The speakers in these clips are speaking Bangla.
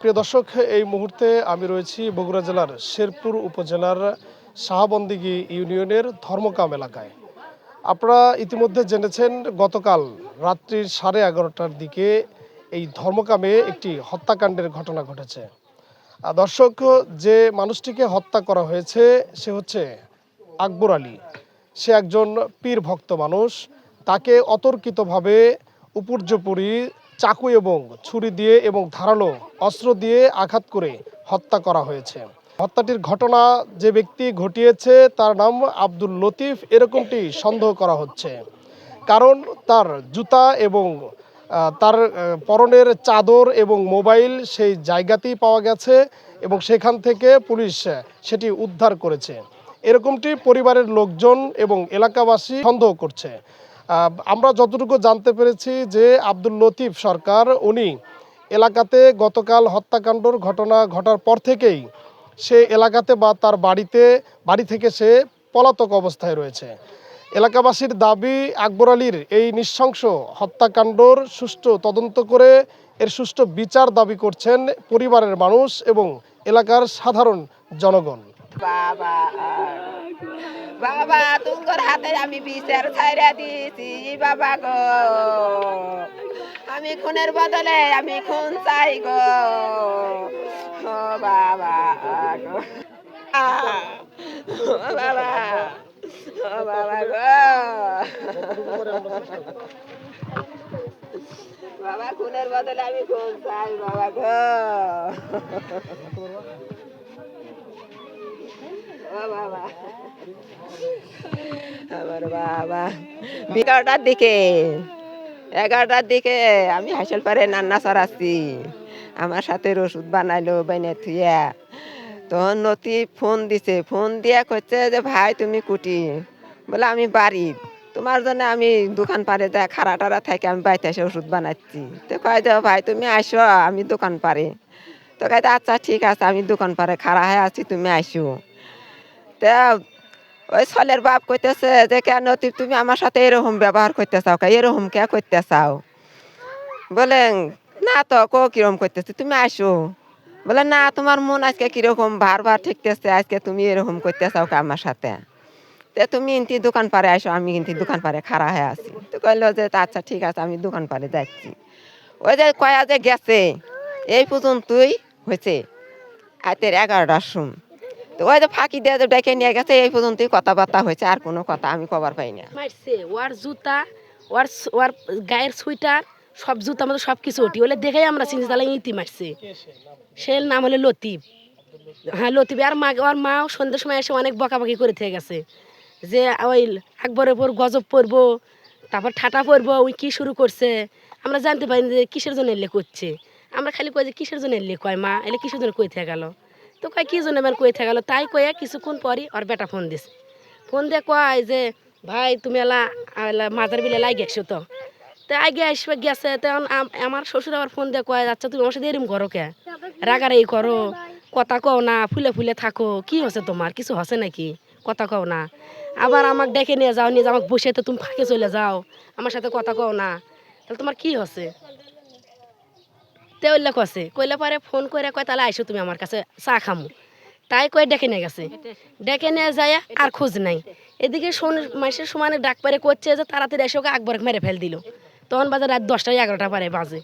প্রিয় দর্শক, এই মুহূর্তে আমি রয়েছি বগুড়া জেলার শেরপুর উপজেলার শাহবন্দিগি ইউনিয়নের ধর্মকাম এলাকায়। আপনারা ইতিমধ্যে জেনেছেন, গতকাল রাত্রি সাড়ে এগারোটার দিকে এই ধর্মকামে একটি হত্যাকাণ্ডের ঘটনা ঘটেছে। দর্শক, যে মানুষটিকে হত্যা করা হয়েছে, সে হচ্ছে আকবর আলী। সে একজন পীর ভক্ত মানুষ। তাকে অতর্কিতভাবে উপর্যপুরি চাকু এবং ছুরি দিয়ে এবং ধারালো অস্ত্র দিয়ে আঘাত করে হত্যা করা হয়েছে। হত্যাটির ঘটনা যে ব্যক্তি ঘটিয়েছে তার নাম আব্দুল লতিফ এরকমটি সন্দেহ করা হচ্ছে। কারণ তার জুতা এবং তার পরনের চাদর এবং মোবাইল সেই জায়গাতেই পাওয়া গেছে এবং সেখান থেকে পুলিশ সেটি উদ্ধার করেছে। এরকমটি পরিবারের লোকজন এবং এলাকাবাসী সন্দেহ করছে। আমরা যতটুকু জানতে পেরেছি যে আব্দুল লতিফ সরকার, উনি এলাকাতে গতকাল হত্যাকাণ্ডর ঘটনা ঘটার পর থেকেই সে এলাকাতে বা তার বাড়িতে, বাড়ি থেকে সে পলাতক অবস্থায় রয়েছে। এলাকাবাসীর দাবি, আকবর আলীর এই নৃশংস হত্যাকাণ্ডর সুষ্ঠু তদন্ত করে এর সুষ্ঠু বিচার দাবি করছেন পরিবারের মানুষ এবং এলাকার সাধারণ জনগণ। বাবা বাবা তোমার হাতে আমি বিচার ছাইরা দিয়েছি বাবা গো। আমি খুনের বদলে আমি খুন চাই গো। বাবা গো। বাবা, ও বাবা গো। বাবা, খুনের বদলে আমি খুন চাই, বাবা গো। আমার এগারোটার দিকে এগারোটার দিকে আমি হাসল পারে চড়াচ্ছি আমার সাথে ওষুধ বানাইলো বাইনে থুইয়া। তখন নতি ফোন দিছে, ফোন দিয়া করছে যে, ভাই, তুমি কুটি? বলে, আমি বাড়ি। তোমার জন্য আমি দোকান পারে যা খারা টারা থেকে, আমি বাড়িতে এসে ওষুধ বানাচ্ছি। তো কয় যে, ভাই, তুমি আসো আমি দোকান পারে তো কয় আচ্ছা ঠিক আছে, আমি দোকান পারে খাড়া হয়ে আছি, তুমি আসো তা ওই ছলের বাপ কইতেছে যে, কেন তুমি আমার সাথে এরকম ব্যবহার করতে চাও কে? এরকম কে করতে চাও বলে না তো, কো কীরকম করতেছে? তুমি আসো। বলে, না, তোমার মন আজকে কীরকম? ভার ঠেকতেছে, আজকে তুমি এরকম করতে চাও কে আমার সাথে? তে, তুমি ইন্তি দোকান পারে আসো, আমি কিন্তু দোকান পারে খাড়া হয়ে আছি। তো কইলো যে আচ্ছা ঠিক আছে, আমি দোকান পারে যাচ্ছি। ওই যে কয়া যে গেছে, এই পর্যন্তই হয়েছে। রাতের এগারোটার সময়। তো ওই যে ফাঁকি দিয়ে ডেকে নিয়ে গেছে, এই পর্যন্তই কথাবার্তা হয়েছে, আর কোনো কথা আমি কবার পাই না। মারছে, ওর জুতা, ওর ওর গায়ের সুইটার সব জুতা আমাদের সব কিছু ওটি। ওলে দেখেই আমরা চিনি তাহলে ইতি মারছে। সে নাম হলো লতিফ। হ্যাঁ লতিফ। আর মা ওর মাও সন্ধ্যের সময় এসে অনেক বকাবকি করে থেকে গেছে। যে ওই আকবরের উপর গজব পরবো তারপর ঠাটা পরবো ওই কি শুরু করছে? আমরা জানতে পারি যে কিসের জন্য এলে করছে। আমরা খালি কই যে কিসের জন্য এলে কয় মা? এলে কিসের জন্য কই থেকে গেল? তো কয়, কি জন্য কই থেকে গেল? তাই কয়ে কিছুক্ষণ পরই ওর বেটা ফোন দিছে। ফোন দিয়ে কয় যে, ভাই, তুমি এলা মাজার বিলে লাই গেছো তো? তো আগে আসবে, গেছে। তখন আমার শ্বশুর আবার ফোন দিয়ে কয় আচ্ছা তুমি আমার সাথে এরম করো কে? রাগারাগি করো, কথা কও না, ফুলে ফুলে থাকো। কি হচ্ছে তোমার? কিছু হচ্ছে নাকি? কথা কও না। আবার আমাকে ডেকে নিয়ে যাও নিয়ে যাও, আমাকে বসে তো তুমি ফাঁকে চলে যাও। আমার সাথে কথা কও না। তাহলে তোমার কি হচ্ছে তে ওইলে কছে কইলে পরে ফোন করে কয় তাহলে আইসো তুমি আমার কাছে চা খামু। তাই কয়ে ডেকে নিয়ে গেছে। ডেকে নিয়ে যায় আর খোঁজ নাই। এদিকে শোন মাসের সমানে ডাক পারে করছে যে তাড়াতাড়ি এসে ওকে আকবর মেরে ফেল দিল। তখন বাজে রাত দশটা এগারোটা পারে বাজে।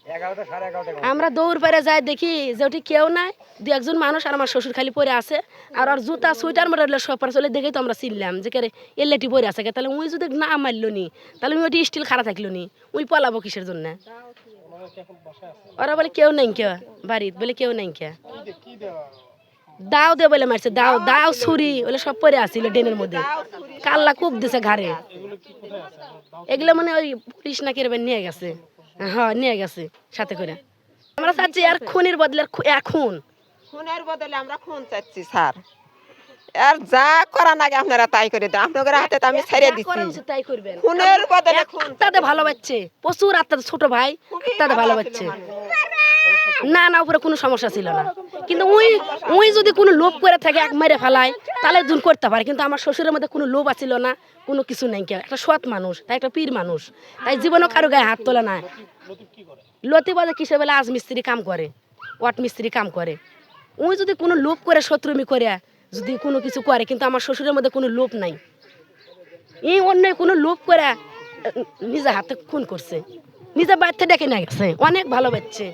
আমরা দৌড় পারে যাই দেখি যে ওটি কেউ নাই। দু একজন মানুষ আর আমার শ্বশুর খালি পরে আছে। আর ওর জুতা সুইটার মরে সব পরে চলে দেখেই তো আমরা চিনলাম যে কেরে এলেটি পরে আছে তাহলে উই যদি না মারলো নি তাহলে উই ওটি স্টিল খারাপ থাকল নি। উই পলাবো কিসের জন্য? ওরা বলে, কেউ নাই কে বাড়িতে। বলে, কেউ নাই কে দাও দে বলে মারছে, দাও দাও ছুরি বলে সব পরে আসছিল ডেনের মধ্যে। কাল্লা খুব দিছে ঘাড়ে। এগুলো মানে ওই পুলিশ নাকি নিয়ে গেছে। হ্যাঁ নিয়ে গেছে সাথে করে। আমরা চাচ্ছি আর খুনের বদলে আর খু- আর খুন খুনের বদলে আমরা খুন চাচ্ছি, স্যার। আর যা করা নাগে আপনারা তাই করে দেন। আপনাদের হাতে তো আমি ছেড়ে দিচ্ছি তাই করবেন। খুনের বদলে খুন আত্মাতে ভালো বাচ্চে প্রচুর আত্মাতে ছোট ভাই আত্মাতে ভালো বাচ্চে। না না উপরে কোনো সমস্যা ছিল না। কিন্তু উই উই যদি কোনো লোভ করে থাকে এক মেরে ফেলায় তাহলে দুন করতে পারে। কিন্তু আমার শ্বশুরের মধ্যে কোনো লোভ আছিল না কোনো কিছু নেই কেউ। একটা সৎ মানুষ তাই একটা পীর মানুষ। তাই জীবনও কারও গায়ে হাত তোলে না লতি বাজে কিসে বেলা আজ মিস্ত্রি কাম করে? ওয়াট মিস্ত্রি কাম করে? ওই যদি কোনো লোভ করে শত্রুমি করে যদি কোনো কিছু করে, কিন্তু আমার শ্বশুরের মধ্যে কোনো লোভ নাই। এই অন্যায় কোনো লোভ করে নিজে হাতে খুন করছে। নিজে বাড়িতে ডেকে নিয়ে গেছে। অনেক ভালো বাচ্চে।